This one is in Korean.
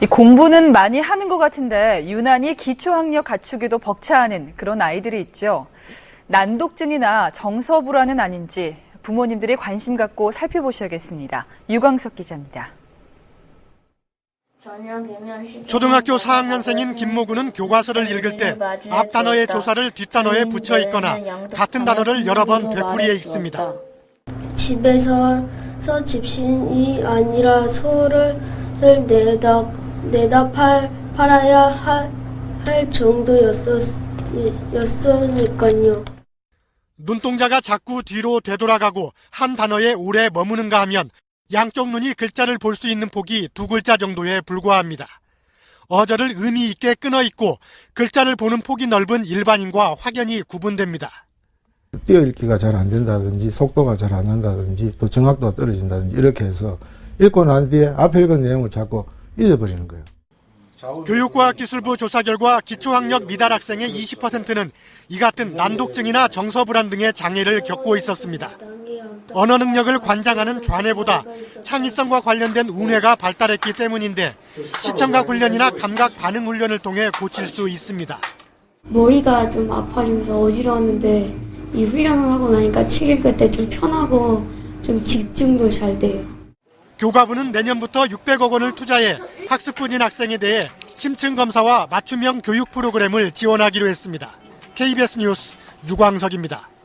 이 공부는 많이 하는 것 같은데 유난히 기초학력 갖추기도 벅차하는 그런 아이들이 있죠. 난독증이나 정서 불안은 아닌지 부모님들이 관심 갖고 살펴보셔야겠습니다. 유광석 기자입니다. 초등학교 4학년생인 김모구는 교과서를 읽을 때 앞 단어의 조사를 뒷 단어에 붙여 읽거나 같은 단어를 여러 번 되풀이해 읽습니다. 집에서 서 집신이 아니라 소를 내다 내다 팔 팔아야 할, 할 정도였었으니까요. 눈동자가 자꾸 뒤로 되돌아가고 한 단어에 오래 머무는가 하면 양쪽 눈이 글자를 볼 수 있는 폭이 두 글자 정도에 불과합니다. 어절을 의미 있게 끊어 읽고 글자를 보는 폭이 넓은 일반인과 확연히 구분됩니다. 띄어읽기가 잘 안 된다든지 속도가 잘 안 난다든지 또 정확도가 떨어진다든지 이렇게 해서 읽고 난 뒤에 앞에 읽은 내용을 자꾸 잊어버리는 거예요. 교육과학기술부 조사 결과 기초학력 미달 학생의 20%는 이 같은 난독증이나 정서 불안 등의 장애를 겪고 있었습니다. 언어 능력을 관장하는 좌뇌보다 창의성과 관련된 우뇌가 발달했기 때문인데 시청각 훈련이나 감각 반응 훈련을 통해 고칠 수 있습니다. 머리가 좀 아파지면서 어지러웠는데 이 훈련을 하고 나니까 책 읽을 때 좀 편하고 좀 집중도 잘 돼요. 교과부는 내년부터 600억 원을 투자해 학습부진 학생에 대해 심층 검사와 맞춤형 교육 프로그램을 지원하기로 했습니다. KBS 뉴스 유광석입니다.